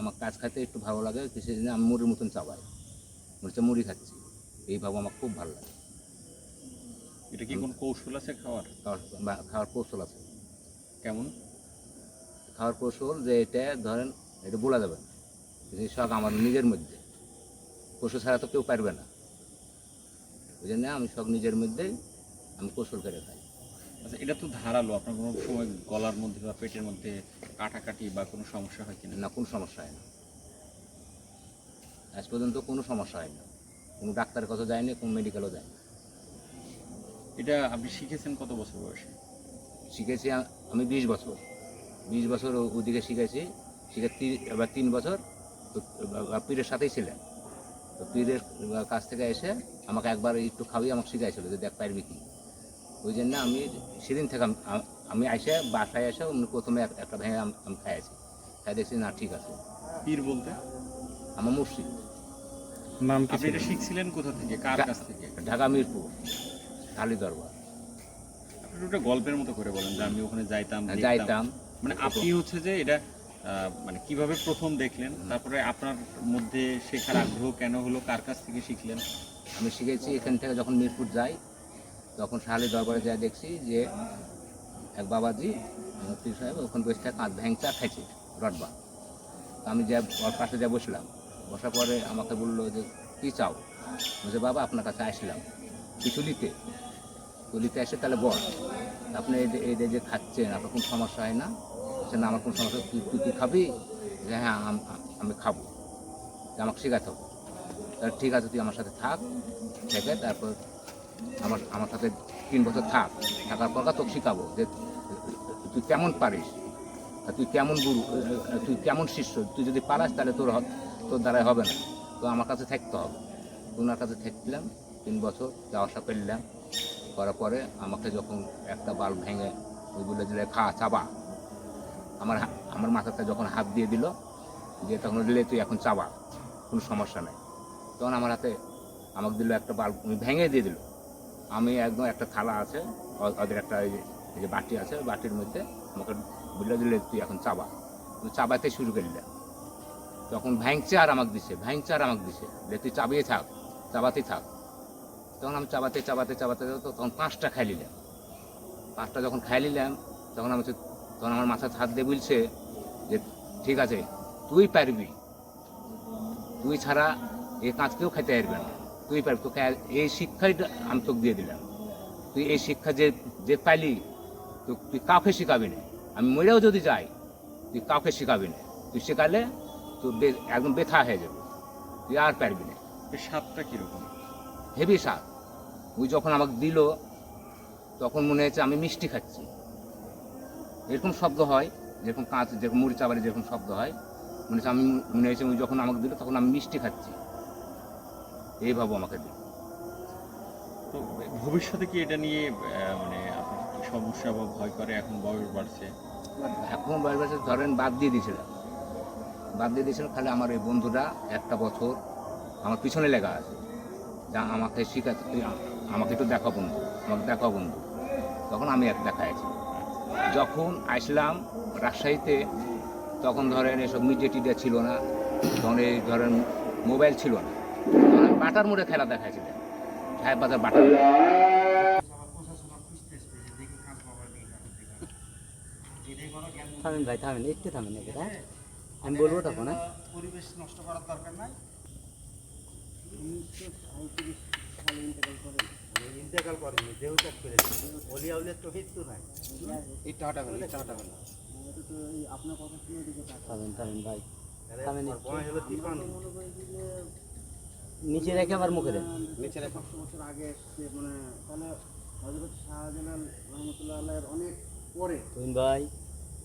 আমার কাজ খাইতে একটু ভালো লাগে কিছু দিনে আমি মুড়ির মতন চাবাই। হচ্ছে মুড়ি খাচ্ছি। এইভাবে আমার খুব ভালো লাগে। এটা কি কোন কৌশল আছে খাওয়ার? খাওয়ার বা খাওয়ার কৌশল আছে। কেমন? খাওয়ার কৌশল যে এটা ধরেন এটা বলা যাবে না। শখ আমার নিজের মধ্যে। কৌশল ছাড়া তো কেউ পারবে না। ওই জন্য আমি শখ নিজের মধ্যেই আমি কৌশল করে খাই। আচ্ছা এটা তো ধারালো। আপনার কোনো সময় গলার মধ্যে বা পেটের মধ্যে কাটাকাটি বা কোনো সমস্যা হয় কিনা? না কোনো সমস্যা হয় না। আজ পর্যন্ত কোনো সমস্যা হয় না। কোনো ডাক্তারের কাছে যায়নি কোনো মেডিকেলও যায়নি এটা আপনি শিখেছেন কত বছর বয়সে? শিখেছি আমি বিশ বছর। বিশ বছর ওদিকে শিখেছি। শিখে এবার তিন বছর তো পীরের সাথেই ছিলেন। তো পীরের কাছ থেকে এসে আমাকে একবার একটু খাওয়ি আমাকে শিখাইছিল যে দেখ পারবি কি। ওই জন্য আমি সেদিন থেকে আমি- আ- আমি এসে বাসায় এসে প্রথমে একটা ভেঙে আমি আমি খাইছি খাই দেখছি না ঠিক আছে। পীর বলতে? আমার মুর্শিদ। নাম কি আপনি এটা শিখছিলেন কোথা থেকে? কার কাছ থেকে? ঢাকা মিরপুর কালী দরবার। আপনি ওটা গল্পের মতো করে বলেন যে আমি ওখানে যাইতাম যাইতাম। মানে আপনি হচ্ছে যে এটা আহ, মানে কীভাবে প্রথম দেখলেন তারপরে আপনার মধ্যে শেখার আগ্রহ কেন হলো কার কাছ থেকে শিখলেন? আমি শিখেছি এখান থেকে যখন মিরপুর যাই তখন শাহালি দরবারে যাই দেখছি যে এক বাবাজি, মুফতি সাহেব, ওখানে বসে কাঁধ ভ্যাংচা খাইছে রডবা তো আমি যা ওর পাশে যা বসলাম, বসার পরে আমাকে বলল যে, কী চাও? বলছে, বাবা, আপনার কাছে আসলাম। কিছু নিতে তো নিতে আসে তাহলে বল আপনি এই যে- যে- যে খাচ্ছেন, আপনার কোনো সমস্যা হয় না? বলছে, না, আমার কোনো সমস্যা তুই তুই কি খাবি? যে হ্যাঁ আম- আম- খাব। যে আমাকে শেখাতে হবে। ঠিক আছে, তুই আমার সাথে থাক থেকে তারপর আমার আমার সাথে তিন বছর থাক। থাকার পর তোকে শিখাবো যে তুই কেমন পারিস তুই কেমন গুরু তুই কেমন শিষ্য? তুই যদি পারাস তাহলে তোর তোর দ্বারাই হবে না। তো আমার কাছে থাকতে হবে। ওনার কাছে থাকলাম, তিন বছর যাওয়া আসা করলাম। করার পরে আমাকে যখন একটা বাল্ব ভেঙে বলে দিলে খা, চাবা। আমার আমার মাথাটা যখন হাত দিয়ে দিল, দিয়ে তখন দিলে তুই এখন চাবা, কোনো সমস্যা নেই। তখন আমার হাতে আমাকে দিল একটা বাল্ব ভেঙে দিয়ে দিল। আমি একদম একটা থালা আছে ওদের একটা এই যে- বাটি আছে, বাটির মধ্যে আমাকে বললে দিলে তুই এখন চাবা। আমি চাবাতে শুরু করলাম তখন ভ্যাংচে আর আমাকে দিছে ভ্যাংচে আর আমাকে দিছে। যে তুই চাবিয়ে থাক, চাবাতেই থাক। তখন আমি চাবাতে চাবাতে চাবাতে তখন পাঁচটা খাই নিলাম। পাঁচটা যখন খাই নিলাম, তখন আমি তখন আমার মাথায় হাত দিয়ে বলছে যে, ঠিক আছে, তুই পারবি। তুই ছাড়া এই কাঁচকেও খাইতে পারবে না। তুই পারবি তোকে এই শিক্ষাই আমি তোকে দিয়ে দিলাম। তুই এই শিক্ষা যে যে পাইলি তো তুই কাউকে শিখাবি না। আমি মরেও যদি যাই তুই কাউকে শিখাবি না। তুই শেখালে তুই একদম বেথা হয়ে যাবে। তুই আর পারবি না। স্বাদটা কীরকম? হেভি স্বাদ। ওই যখন আমাকে দিল তখন মনে হয়েছে আমি মিষ্টি খাচ্ছি। এরকম শব্দ হয় যেরকম কাঁচ যেরকম মুড়ি চাবারে যেরকম শব্দ হয় মনে হচ্ছে আমি মনে হয়েছে ওই যখন আমাকে দিল তখন আমি মিষ্টি খাচ্ছি। এইভাবে আমাকে দিল তো ভবিষ্যতে কি এটা নিয়ে মানে আপনার কি সমস্যা বা ভয় করে? এখন বয়স বাড়ছে। এখন বয়স বাড়ছে ধরেন বাদ দিয়ে দিয়েছিলাম বাদ দিয়ে দিয়েছিলাম খালি আমার এই বন্ধুটা একটা বছর আমার পিছনে লেখা আছে। যা আমাকে শিখাতে তুই আমাকে একটু দেখা বন্ধু আমাকে দেখা বন্ধু। তখন আমি এক দেখাইছি যখন আসলাম রাজশাহীতে তখন ধরেন এসব মিডিয়া টিডিয়া ছিল না তখন এই ধরেন মোবাইল ছিল না। বাটার মোড়ে খেলা দেখাইছিলাম সাহেব বাজার বাটার থামেন ভাই থামেন একটু থামেন হ্যাঁ? আমি বলব তখন পরিবেশ নষ্ট করার দরকার নাই ইন্তেকাল করেনি দেহ ত্যাগ করে অলিয়া উলিয়ার তো মৃত্যু নাই ইটটা হটাবেন ইটটা হটাবেন থামেন থামেন ভাই। থামেন বয়স হলো তিপ্পান্ন নিচে রেখে আবার মুখে দেন। নিচে রেখো। বছর আগে সে মানে তাহলে হজরত শাহজালাল রহমতুল্লাহ আল্লাহের অনেক পরে। তুমিন ভাই।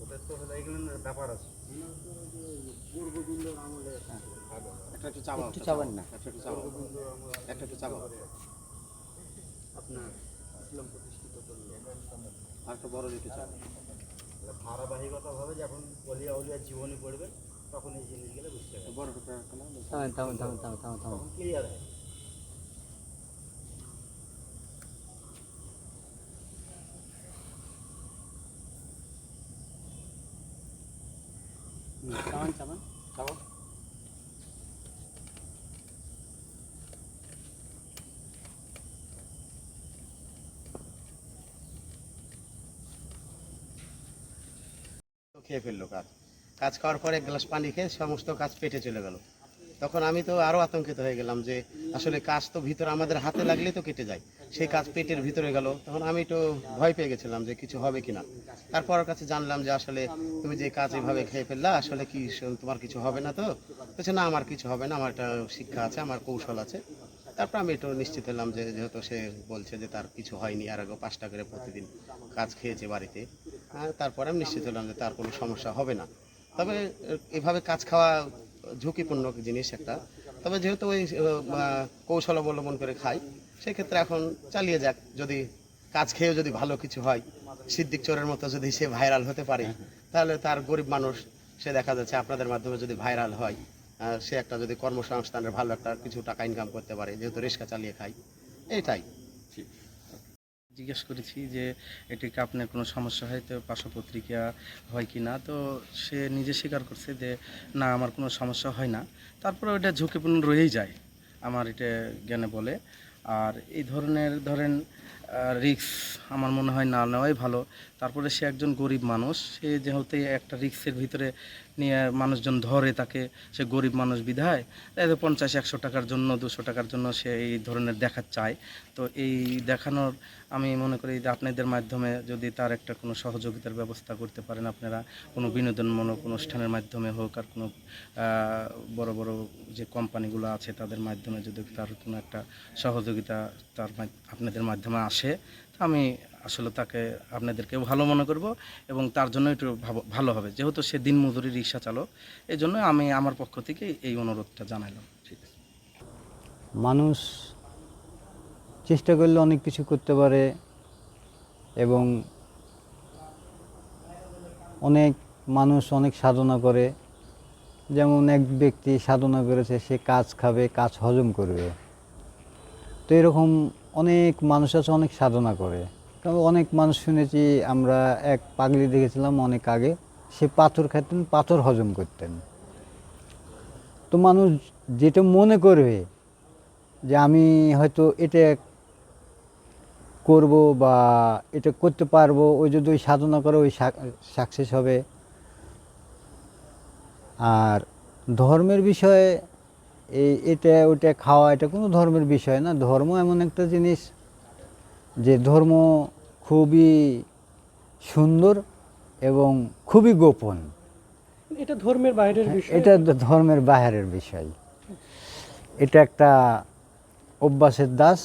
ওদের তো হলো এগুলো ব্যাপার আছে। পূর্ববঙ্গের আমলে একটা একটু চাবা একটু চাবান না। একটা একটু চাবা একটা একটু চাবা আপনার ইসলাম প্রতিষ্ঠিত আর একটা বড় একটু চাবা ধারাবাহিকতাভাবে যখন অলিয়া উলিয়ার জীবনী পড়বে তখন এই জিনিসগুলো বুঝতে পারবে। বড় থামেন থামেন থামেন থামেন থামেন থামেন ক্লিয়ার হয়। চামান চামান চামান খেয়ে ফেলল কাজ। কাজ খাওয়ার পরে এক গ্লাস পানি খেয়ে সমস্ত কাজ পেটে চলে গেল। তখন আমি তো আরও আতঙ্কিত হয়ে গেলাম যে আসলে কাজ তো ভিতরে আমাদের হাতে লাগলেই তো কেটে যায়। সেই কাজ পেটের ভিতরে গেল। তখন আমি তো ভয় পেয়ে গেছিলাম যে কিছু হবে কিনা। তারপর কাছে জানলাম যে আসলে তুমি যে কাজ এভাবে খেয়ে ফেললা আসলে কি তোমার কিছু হবে না তো? বলছে না আমার কিছু হবে না। আমার একটা শিক্ষা আছে আমার কৌশল আছে। তারপর আমি একটু নিশ্চিত হলাম যে যেহেতু সে বলছে যে তার কিছু হয়নি। আর আগে পাঁচটা করে প্রতিদিন কাজ খেয়েছে বাড়িতে। হ্যাঁ, তারপর আমি নিশ্চিত হলাম যে তার কোনো সমস্যা হবে না। তবে এভাবে কাজ খাওয়া ঝুঁকিপূর্ণ জিনিস একটা। তবে যেহেতু ওই কৌশল অবলম্বন করে খাই সেক্ষেত্রে এখন চালিয়ে যাক। যদি কাজ খেয়েও যদি ভালো কিছু হয় সিদ্দিক চোরের মতো যদি সে ভাইরাল হতে পারে তাহলে তার গরিব মানুষ সে দেখা যাচ্ছে আপনাদের মাধ্যমে যদি ভাইরাল হয় সে একটা যদি কর্মসংস্থানের ভালো একটা কিছু টাকা ইনকাম করতে পারে যেহেতু রিক্সা চালিয়ে খাই এইটাই জিজ্ঞেস করেছি যে এটিকে আপনার কোনো সমস্যা হয়? তো পার্শ্বপত্রিকা হয় কি না? তো সে নিজে স্বীকার করছে যে, না, আমার কোনো সমস্যা হয় না। তারপরে ওটা ঝুঁকিপূর্ণ রয়েই যায়, আমার এটা জ্ঞানে বলে। আর এই ধরনের, ধরেন রিক্স আমার মনে হয় না নেওয়াই ভালো। তারপরে সে একজন গরিব মানুষ, সে যেহেতু একটা রিক্সের ভিতরে নিয়ে মানুষজন ধরে তাকে, সে গরিব মানুষ বিধায় পঞ্চাশ, একশো টাকার জন্য, দুশো টাকার জন্য সে এই ধরনের দেখা চায়। তো এই দেখানোর আমি মনে করি যে আপনাদের মাধ্যমে যদি তার একটা কোনো সহযোগিতার ব্যবস্থা করতে পারেন আপনারা, কোনো বিনোদনমূলক অনুষ্ঠানের মাধ্যমে হোক আর কোনো বড় বড় যে কোম্পানিগুলো আছে তাদের মাধ্যমে যদি তার কোনো একটা সহযোগিতা তার আপনাদের মাধ্যমে আসে। তো আমি আসলে তাকে আপনাদেরকে ভালো মনে করব এবং তার জন্য একটু ভাব- ভালো হবে। যেহেতু সে দিনমজুরি রিক্সা চালক এই জন্য আমি আমার পক্ষ থেকে এই অনুরোধটা জানাইলাম ঠিক আছে। মানুষ চেষ্টা করলে অনেক কিছু করতে পারে এবং অনেক মানুষ অনেক সাধনা করে। যেমন এক ব্যক্তি সাধনা করেছে সে কাজ খাবে কাজ হজম করবে। তো এরকম অনেক মানুষ আছে, অনেক সাধনা করে। তবে অনেক মানুষ শুনেছি, আমরা এক পাগলি দেখেছিলাম অনেক আগে, সে পাথর খেতেন পাথর হজম করতেন। তো মানুষ যেটা মনে করবে যে আমি হয়তো এটা করব বা এটা করতে পারব ওই যদি ওই সাধনা করে, ওই সাকসেস হবে। আর ধর্মের বিষয়ে এই এটা ওটা খাওয়া এটা কোনো ধর্মের বিষয় না। ধর্ম এমন একটা জিনিস যে ধর্ম খুবই সুন্দর এবং খুবই গোপন। এটা ধর্মের বাইরের বিষয়। এটা ধর্মের বাইরের বিষয়। এটা একটা অভ্যাসের দাস।